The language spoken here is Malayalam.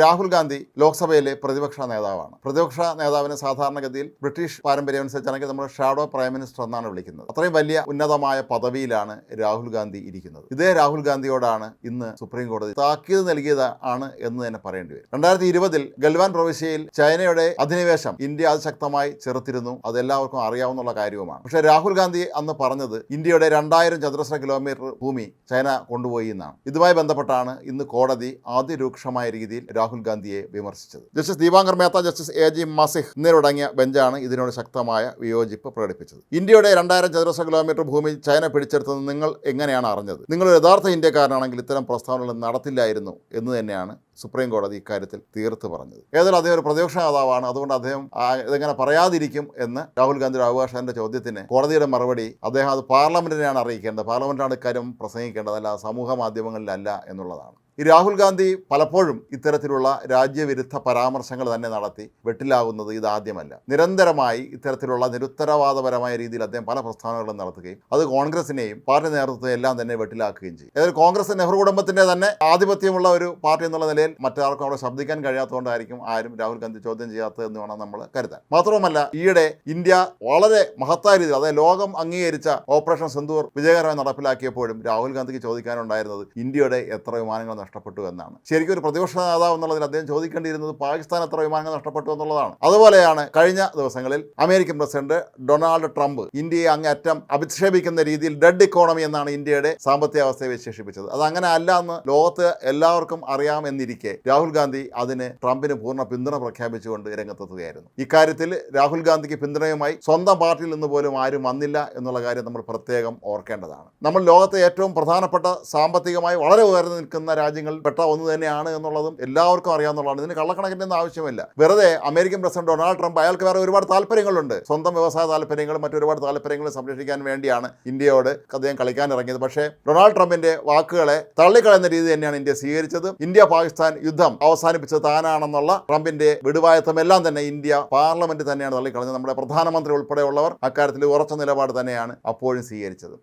രാഹുൽ ഗാന്ധി ലോക്സഭയിലെ പ്രതിപക്ഷ നേതാവാണ്. പ്രതിപക്ഷ നേതാവിനെ സാധാരണഗതിയിൽ ബ്രിട്ടീഷ് പാരമ്പര്യം അനുസരിച്ചാണെങ്കിൽ നമ്മൾ ഷാഡോ പ്രൈം മിനിസ്റ്റർ എന്നാണ് വിളിക്കുന്നത്. അത്രയും വലിയ ഉന്നതമായ പദവിയിലാണ് രാഹുൽ ഗാന്ധി ഇരിക്കുന്നത്. ഇതേ രാഹുൽ ഗാന്ധിയോടാണ് ഇന്ന് സുപ്രീം കോടതി താക്കീത് നൽകിയത് ആണ് എന്ന് തന്നെ പറയേണ്ടി വരും. രണ്ടായിരത്തി ഇരുപതിൽ ഗൽവാൻ പ്രവിശ്യയിൽ ചൈനയുടെ അധിനിവേശം ഇന്ത്യ അതിശക്തമായി ചെറുത്തിരുന്നു. അതെല്ലാവർക്കും അറിയാവുന്ന കാര്യവുമാണ്. പക്ഷേ രാഹുൽ ഗാന്ധി അന്ന് പറഞ്ഞത് ഇന്ത്യയുടെ രണ്ടായിരം ചതുരശ്ര കിലോമീറ്റർ ഭൂമി ചൈന കൊണ്ടുപോയി എന്നാണ്. ഇതുമായി ബന്ധപ്പെട്ടാണ് ഇന്ന് കോടതി അതിരൂക്ഷമായ രീതിയിൽ രാഹുൽ ഗാന്ധിയെ വിമർശിച്ചത്. Justice Dipankar Mehta justice A G Masih എന്നിവരടങ്ങിയ ബെഞ്ചാണ് ഇതിനോട് ശക്തമായ വിയോജിപ്പ് പ്രകടിപ്പിച്ചത്. ഇന്ത്യയുടെ രണ്ടായിരം ചതുരശ്ര കിലോമീറ്റർ ഭൂമി ചൈന പിടിച്ചെടുത്തത് നിങ്ങൾ എങ്ങനെയാണ് അറിഞ്ഞത്? നിങ്ങൾ യഥാർത്ഥ ഇന്ത്യക്കാരനാണെങ്കിൽ ഇത്തരം പ്രസ്താവനകൾ നടത്തില്ലായിരുന്നു എന്ന് തന്നെയാണ് സുപ്രീം കോടതി ഇക്കാര്യത്തിൽ തീർത്ത് പറഞ്ഞത്. ഏതായാലും അദ്ദേഹം ഒരു പ്രതിപക്ഷ നേതാവാണ്. അതുകൊണ്ട് അദ്ദേഹം ഇതെങ്ങനെ പറയാതിരിക്കും എന്ന് രാഹുൽ ഗാന്ധിയുടെ അവകാശന്റെ ചോദ്യത്തിന് കോടതിയുടെ മറുപടി അദ്ദേഹം അത് പാർലമെന്റിനെയാണ് അറിയിക്കേണ്ടത്. പാർലമെന്റാണ് ഇക്കാര്യം പ്രസംഗിക്കേണ്ടത്. അല്ല സമൂഹ മാധ്യമങ്ങളിലല്ല എന്നുള്ളതാണ്. ഈ രാഹുൽ ഗാന്ധി പലപ്പോഴും ഇത്തരത്തിലുള്ള രാജ്യവിരുദ്ധ പരാമർശങ്ങൾ തന്നെ നടത്തി വെട്ടിലാകുന്നത് ഇതാദ്യമല്ല. നിരന്തരമായി ഇത്തരത്തിലുള്ള നിരുത്തരവാദപരമായ രീതിയിൽ അദ്ദേഹം പല പ്രസ്ഥാനങ്ങളും നടത്തുകയും അത് കോൺഗ്രസിനെയും പാർട്ടി നേതൃത്വത്തെ എല്ലാം തന്നെ വെട്ടിലാക്കുകയും ചെയ്യും. ഏതായാലും കോൺഗ്രസ് നെഹ്റു കുടുംബത്തിന്റെ തന്നെ ആധിപത്യമുള്ള ഒരു പാർട്ടി എന്നുള്ള നിലയിൽ മറ്റാർക്കും അവിടെ ശബ്ദിക്കാൻ കഴിയാത്തതുകൊണ്ടായിരിക്കും ആരും രാഹുൽ ഗാന്ധി ചോദ്യം ചെയ്യാത്തത് എന്ന് വേണം നമ്മൾ കരുതാൻ. മാത്രവുമല്ല ഈയിടെ ഇന്ത്യ വളരെ മഹത്തായ രീതിയിൽ അതായത് ലോകം അംഗീകരിച്ച ഓപ്പറേഷൻ സിന്ദൂർ വിജയകരമായി നടപ്പിലാക്കിയപ്പോഴും രാഹുൽ ഗാന്ധിക്ക് ചോദിക്കാനുണ്ടായിരുന്നത് ഇന്ത്യയുടെ എത്ര വിമാനങ്ങൾ നഷ്ടപ്പെട്ടു എന്നാണ്. ശരിക്കും ഒരു പ്രതിപക്ഷ നേതാവ് എന്നുള്ളതിൽ അദ്ദേഹം ചോദിക്കേണ്ടിയിരുന്നത് പാകിസ്ഥാൻ എത്ര വിമാനങ്ങൾ നഷ്ടപ്പെട്ടു എന്നുള്ളതാണ്. അതുപോലെയാണ് കഴിഞ്ഞ ദിവസങ്ങളിൽ അമേരിക്കൻ പ്രസിഡന്റ് ഡൊണാൾഡ് ട്രംപ് ഇന്ത്യയെ അങ്ങേറ്റം അഭിക്ഷേപിക്കുന്ന രീതിയിൽ ഡെഡ് ഇക്കോണമി എന്നാണ് ഇന്ത്യയുടെ സാമ്പത്തിക അവസ്ഥയെ വിശേഷിപ്പിച്ചത്. അത് അങ്ങനെ അല്ല എന്ന് ലോകത്ത് എല്ലാവർക്കും അറിയാമെന്നിരിക്കെ രാഹുൽ ഗാന്ധി അതിന് ട്രംപിന് പൂർണ പിന്തുണ പ്രഖ്യാപിച്ചുകൊണ്ട് രംഗത്തെത്തുകയായിരുന്നു. ഇക്കാര്യത്തിൽ രാഹുൽ ഗാന്ധിക്ക് പിന്തുണയുമായി സ്വന്തം പാർട്ടിയിൽ നിന്ന് പോലും ആരും വന്നില്ല എന്നുള്ള കാര്യം നമ്മൾ പ്രത്യേകം ഓർക്കേണ്ടതാണ്. നമ്മൾ ലോകത്തെ ഏറ്റവും പ്രധാനപ്പെട്ട സാമ്പത്തികമായി വളരെ ഉയർന്നു നിൽക്കുന്ന രാജ്യങ്ങളിൽ പെട്ട ഒന്ന് തന്നെയാണ് എന്നുള്ളതും എല്ലാവർക്കും അറിയാവുന്നതാണ്. ഇതിന് കള്ളക്കണക്കിന്റെ ഒന്നും ആവശ്യമില്ല. വെറുതെ അമേരിക്കൻ പ്രസിഡന്റ് ഡൊണാൾഡ് ട്രംപ് അയാൾക്ക് വേറെ ഒരുപാട് താല്പര്യങ്ങളുണ്ട്. സ്വന്തം വ്യവസായ താല്പര്യങ്ങളും മറ്റൊരുപാട് താല്പര്യങ്ങളും സംരക്ഷിക്കാൻ വേണ്ടിയാണ് ഇന്ത്യയോട് അദ്ദേഹം കളിക്കാൻ ഇറങ്ങിയത്. പക്ഷേ ഡൊണാൾഡ് ട്രംപിന്റെ വാക്കുകളെ തള്ളിക്കളയുന്ന രീതി തന്നെയാണ് ഇന്ത്യ സ്വീകരിച്ചത്. ഇന്ത്യ പാകിസ്ഥാൻ യുദ്ധം അവസാനിപ്പിച്ചത് താനാണെന്നുള്ള ട്രംപിന്റെ വിടുവായത്വം എല്ലാം തന്നെ ഇന്ത്യ പാർലമെന്റ് തന്നെയാണ് തള്ളിക്കളഞ്ഞത്. നമ്മുടെ പ്രധാനമന്ത്രി ഉൾപ്പെടെയുള്ളവർ അക്കാര്യത്തിൽ ഉറച്ച നിലപാട് തന്നെയാണ് അപ്പോഴും സ്വീകരിച്ചത്.